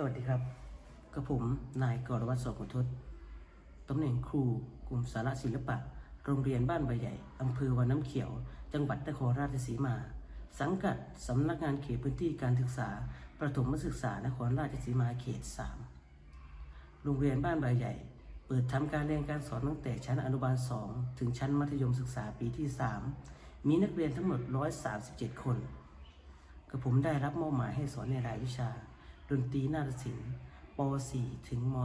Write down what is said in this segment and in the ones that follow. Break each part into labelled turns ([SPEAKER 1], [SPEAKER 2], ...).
[SPEAKER 1] สวัสดีครับกับผมนายกรวัตรโสกุทศตำแหน่งครูกลุ่มสาระศิลปะ โรงเรียนบ้านใบใหญ่อำเภอวาน้ำเขียว จังหวัดนครราชสีมา สังกัดสำนักงานเขตพื้นที่การศึกษา ประถมศึกษานครราชสีมาเขต 3 โรงเรียนบ้านใบใหญ่ เปิดทำการเรียนการสอนตั้งแต่ชั้นอนุบาล 2 ถึงชั้นมัธยมศึกษาปีที่ 3 มีนักเรียนทั้งหมด 137 คนกับผมได้รับมอบหมายให้สอนในรายวิชา ดนตรีนาฏศิลป์ป .4 ถึงม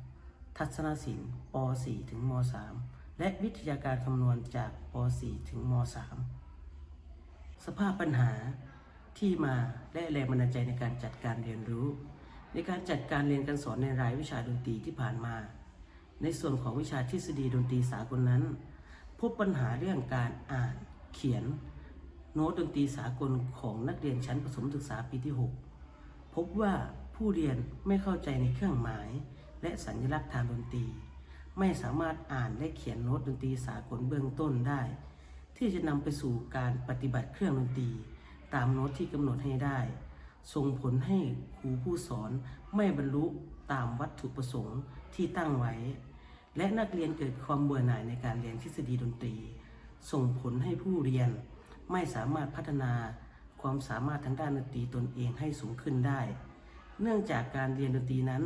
[SPEAKER 1] .3 ทัศนศิลป์ป .4 ถึงม .3 และวิทยาการคำนวณจากป .4 ถึงม .3 สภาพปัญหาที่มาและแรงบันดาลใจในการจัดการเรียนรู้ ในการจัดการเรียนการสอนในรายวิชาดนตรีที่ผ่านมา ในส่วนของวิชาทฤษฎีดนตรีสากลนั้น พบปัญหาเรื่องการอ่านเขียน โน้ตดนตรีสากลของนักเรียนชั้นประถมศึกษาปีที่ 6 พบว่าผู้เรียนไม่เข้าใจในเครื่องหมาย และสัญลักษณ์ทางดนตรี ไม่สามารถอ่านและเขียนโน้ตดนตรีสากลเบื้องต้นได้ ที่จะนำไปสู่การปฏิบัติเครื่องดนตรี ตามโน้ตที่กำหนดให้ได้ ส่งผลให้ครูผู้สอนไม่บรรลุตามวัตถุประสงค์ที่ตั้งไว้ และนักเรียนเกิดความเบื่อหน่ายในการเรียนทฤษฎีดนตรี ส่งผลให้ผู้เรียนไม่สามารถพัฒนา ความสามารถทางด้านดนตรีตนเองให้สูงขึ้นได้ เนื่องจากการเรียนดนตรีนั้น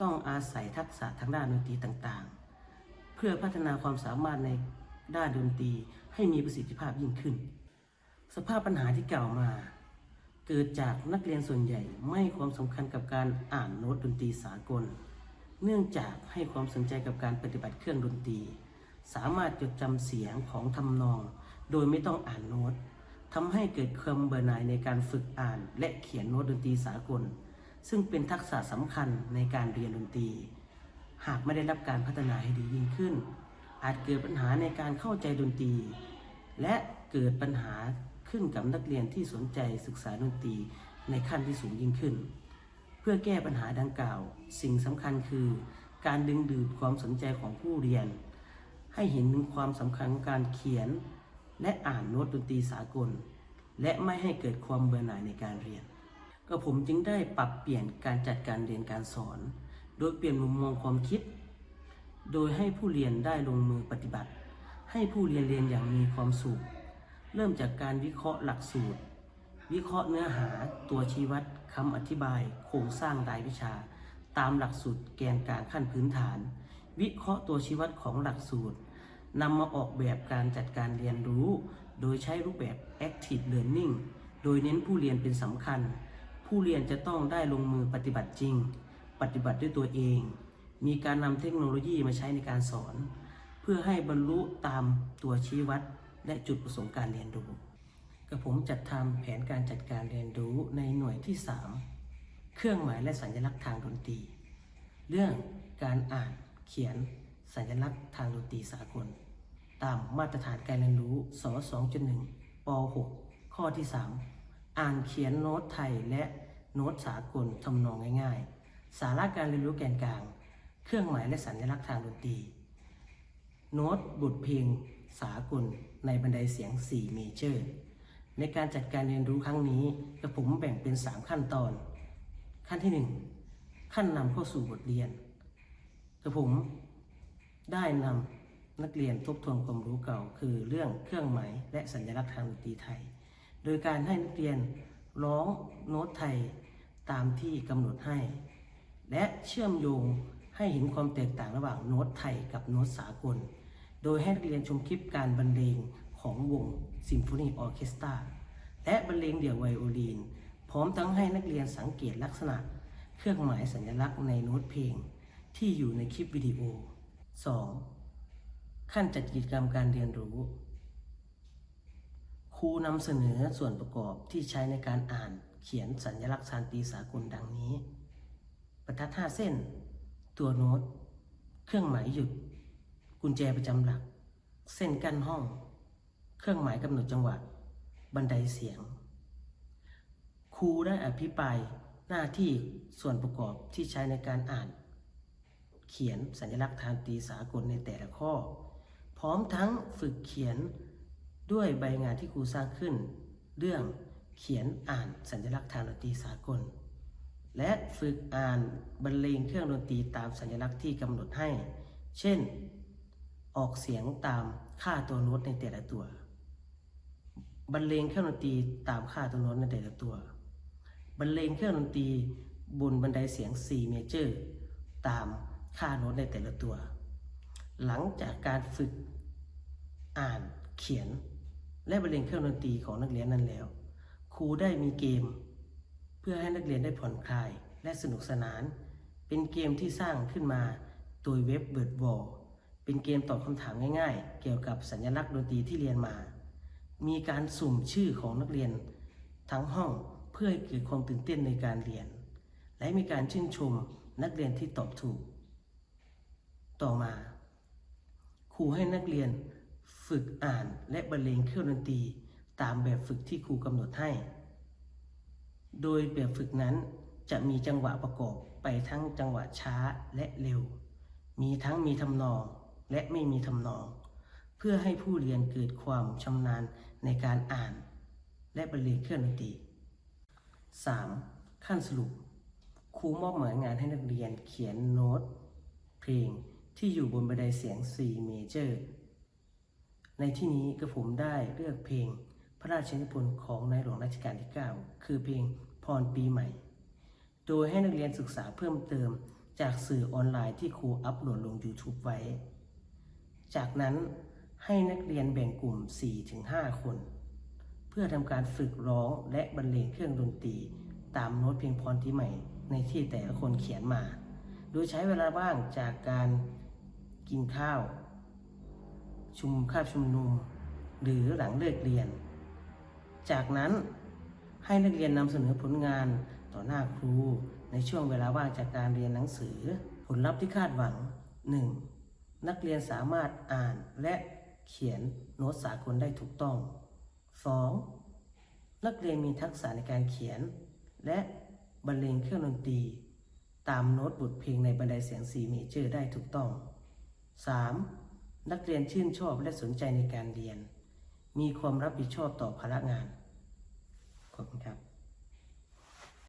[SPEAKER 1] ต้องอาศัยทักษะทางด้านดนตรีต่างๆ เพื่อพัฒนาความสามารถในด้านดนตรีให้มีประสิทธิภาพยิ่งขึ้น สภาพปัญหาที่กล่าวมา เกิดจากนักเรียนส่วนใหญ่ไม่ให้ความสำคัญกับการอ่านโน้ตดนตรีสากล เนื่องจากให้ความสนใจกับการปฏิบัติเครื่องดนตรี สามารถจดจำเสียงของทำนอง โดยไม่ต้องอ่านโน้ต ทำให้เกิดความเบื่อหน่ายในการฝึกอ่าน และเขียนโน้ตดนตรีสากล ซึ่งเป็นทักษะสำคัญในการเรียนดนตรี หากไม่ได้รับการพัฒนาให้ดียิ่งขึ้น อาจเกิดปัญหาในการเข้าใจดนตรี และเกิดปัญหาขึ้นกับนักเรียนที่สนใจศึกษาดนตรีในขั้นที่สูงยิ่งขึ้น เพื่อแก้ปัญหาดังกล่าว สิ่งสำคัญคือ การดึงดูดความสนใจของผู้เรียน ให้เห็นถึงความสำคัญของการเขียน และอ่านโน้ตดนตรีสากล และไม่ให้เกิดความเบื่อหน่ายในการเรียน ก็ผมจึงได้ปรับเปลี่ยนการจัดการเรียนการสอน โดยเปลี่ยนมุมมองความคิด โดยให้ผู้เรียนได้ลงมือปฏิบัติ ให้ผู้เรียนเรียนอย่างมีความสุข เริ่มจากการวิเคราะห์หลักสูตร วิเคราะห์เนื้อหาตัวชี้วัดคำอธิบาย โครงสร้างรายวิชา ตามหลักสูตรแกนกลางขั้นพื้นฐาน วิเคราะห์ตัวชี้วัดของหลักสูตร นำมาออกแบบการจัดการเรียนรู้ โดยใช้รูปแบบ active learning โดยเน้นผู้เรียนเป็นสำคัญ ผู้เรียนจะต้องได้ลงมือปฏิบัติจริง ปฏิบัติด้วยตัวเอง มีการนำเทคโนโลยีมาใช้ในการสอน เพื่อให้บรรลุตามตัวชี้วัด และจุดประสงค์การเรียนรู้กับผมจัดทำแผนการจัดการเรียนรู้ในหน่วยที่ 3 เครื่องหมายและสัญลักษณ์ทางดนตรี เรื่องการอ่านเขียน สัญลักษณ์ทางดนตรีสากล ตามมาตรฐานการเรียนรู้ส2.1ป .6 ข้อที่ 3 อ่านเขียนโน้ตไทยและโน้ตสากลทำนองง่าย ๆ สาระการเรียนรู้แกนกลาง เครื่องหมายและสัญลักษณ์ทางดนตรี โน้ตบทเพลงสากลในบันไดเสียง 4 เมเจอร์ ในการจัดการเรียนรู้ครั้งนี้กระผมแบ่งเป็น 3 ขั้นตอน ขั้นที่ 1 ขั้นนำเข้าสู่บทเรียนกระผม ได้นำนักเรียนทบทวนความรู้เก่า คือเรื่องเครื่องหมายและสัญลักษณ์ทางดนตรีไทย โดยการให้นักเรียนร้องโน้ตไทยตามที่กำหนดให้ และเชื่อมโยงให้เห็นความแตกต่างระหว่างโน้ตไทยกับโน้ตสากล โดยให้นักเรียนชมคลิปการบรรเลงของวงซิมโฟนีออเคสตราและบรรเลงเดี่ยวไวโอลินพร้อมทั้งให้นักเรียนสังเกตลักษณะ เครื่องหมายสัญลักษณ์ในโน้ตเพลง ที่อยู่ในคลิปวิดีโอ 2. ขั้นจัดกิจกรรมการเรียนรู้ ครูนำเสนอส่วนประกอบที่ใช้ในการอ่านเขียนสัญลักษณ์ชานตีสากลดังนี้ บรรทัดห้าเส้น ตัวโน้ต เครื่องหมายหยุด กุญแจประจำหลัก เส้นกั้นห้อง เครื่องหมายกำหนดจังหวะบันไดเสียง ครูได้อภิปรายหน้าที่ส่วนประกอบที่ใช้ในการอ่าน เขียนสัญลักษณ์ทางดนตรีสากลในแต่ละข้อ พร้อมทั้งฝึกเขียนด้วยใบงานที่ครูสร้างขึ้น เรื่องเขียนอ่านสัญลักษณ์ทางดนตรีสากล และฝึกอ่านบรรเลงเครื่องดนตรีตามสัญลักษณ์ที่กำหนดให้ เช่น ออกเสียงตามค่าตัวโน้ตในแต่ละตัว บรรเลงเครื่องดนตรีตามค่าตัวโน้ตในแต่ละตัว บรรเลงเครื่องดนตรีบนบันไดเสียง C major ตาม ค่าโน้ตในแต่ละตัว หลังจากการฝึกอ่านเขียน และบรรเลงเครื่องดนตรีของนักเรียนนั้นแล้ว ครูได้มีเกม เพื่อให้นักเรียนได้ผ่อนคลายและสนุกสนาน เป็นเกมที่สร้างขึ้นมาโดยเว็บเบิร์ดวอลเป็นเกมตอบคำถามง่ายๆ เกี่ยวกับสัญลักษณ์ดนตรีที่เรียนมา มีการสุ่มชื่อของนักเรียน ทั้งห้องเพื่อให้เกิดความตื่นเต้นในการเรียน และมีการชื่นชมนักเรียนที่ตอบถูก ต่อมา ครูให้นักเรียนฝึกอ่านและบรรเลงเครื่องดนตรีตามแบบฝึกที่ครูกำหนดให้ โดยแบบฝึกนั้นจะมีจังหวะประกอบไปทั้งจังหวะช้าและเร็ว มีทั้งมีทำนองและไม่มีทำนอง เพื่อให้ผู้เรียนเกิดความชำนาญในการอ่าน และบรรเลงเครื่องดนตรี 3. ขั้นสรุป ครูมอบหมายงานให้นักเรียนเขียนโน้ต เพลง ที่อยู่บนบันไดเสียง C major ในที่นี้กระผมได้เลือกเพลงพระราชนิพนธ์ของในหลวงรัชกาลที่ 9 คือเพลงพรปีใหม่ โดยให้นักเรียนศึกษาเพิ่มเติมจากสื่อออนไลน์ที่ครูอัปโหลดลง YouTube ไว้ จากนั้นให้นักเรียนแบ่งกลุ่ม 4-5 คน เพื่อทำการฝึกร้องและบรรเลงเครื่องดนตรี ตามโน้ตเพลงพรที่ใหม่ในที่แต่ละคนเขียนมา โดยใช้เวลาว่างจากการ กินข้าว ชุมคาบชุมนุม หรือหลังเลิกเรียน จากนั้นให้นักเรียนนำเสนอผลงานต่อหน้าครูในช่วงเวลาว่างจากการเรียนหนังสือ ผลลัพธ์ที่คาดหวัง 1. นักเรียนสามารถอ่านและเขียนโน้ตสากลได้ถูกต้อง 2. นักเรียนมีทักษะในการเขียน และบรรเลงเครื่องดนตรี ตามโน้ตบทเพลงในบันไดเสียง C major ได้ถูกต้อง 3. นักเรียนชื่นชอบและสนใจในการเรียน มีความรับผิดชอบต่อภาระงาน ขอบคุณครับ